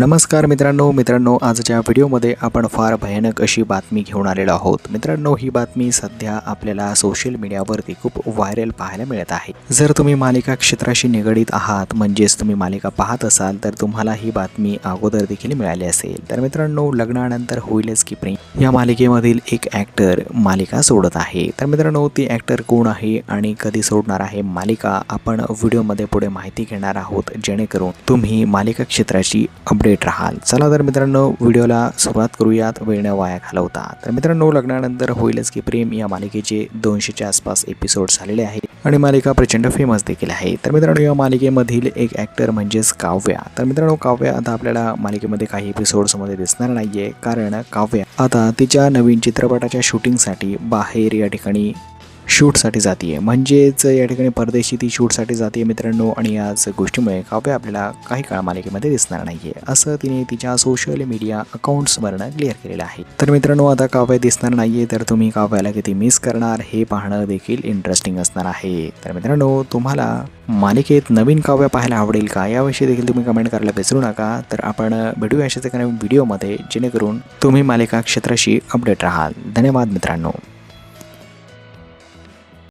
नमस्कार मित्रांनो मित्रांनो आजच्या व्हिडिओमध्ये आपण फार भयानक अशी बातमी घेऊन आलेलो आहोत. मित्रांनो ही बातमी सध्या आपल्याला सोशल मीडियावरती खूप व्हायरल पाहायला मिळत आहे. जर तुम्ही मालिका क्षेत्राशी निगडीत आहात म्हणजेच तुम्ही मालिका पाहत असाल तर तुम्हाला ही बातमी अगोदर देखील मिळाली असेल. तर मित्रांनो लग्नानंतर होईलच की प्रेम. या मालिकेमधील एक ॲक्टर मालिका सोडत आहे. तर मित्रांनो ती ॲक्टर कोण आहे आणि कधी सोडणार आहे मालिका आपण व्हिडिओमध्ये पुढे माहिती घेणार आहोत. जेणेकरून तुम्ही मालिका क्षेत्राची अपडेट राहाल. चला तर मित्रांनो व्हिडिओला सुरुवात करूयात. वेळ न वाया घालवता. तर मित्रांनो लग्नानंतर होईलच की प्रेम या मालिकेचे दोनशेच्या आसपास एपिसोड झालेले आहेत आणि मालिका प्रचंड फेमस देखील आहे. तर मित्रांनो या मालिकेमधील एक ॲक्टर म्हणजेच काव्या. तर मित्रांनो काव्या आता आपल्याला मालिकेमध्ये काही एपिसोड्समध्ये दिसणार नाहीये. कारण काव्या आता तिच्या नवीन चित्रपटाच्या शूटिंगसाठी बाहेर या ठिकाणी शूटसाठी जाते आहे म्हणजेच या ठिकाणी परदेशी ती शूटसाठी जाते आहे मित्रांनो. आणि याच गोष्टीमुळे काव्य आपल्याला काही काळ मालिकेमध्ये दिसणार नाही आहे असं तिने तिच्या सोशल मीडिया अकाउंट्सवरनं क्लिअर केलेलं आहे. तर मित्रांनो आता काव्य दिसणार नाही आहे तर तुम्ही काव्याला किती मिस करणार हे पाहणं देखील इंटरेस्टिंग असणार आहे. तर मित्रांनो तुम्हाला मालिकेत नवीन काव्य पाहायला आवडेल का? याविषयी देखील तुम्ही कमेंट करायला विसरू नका. तर आपण भेटूया अशाच एका नवीन व्हिडिओमध्ये जेणेकरून तुम्ही मालिका क्षेत्राशी अपडेट राहाल. धन्यवाद मित्रांनो.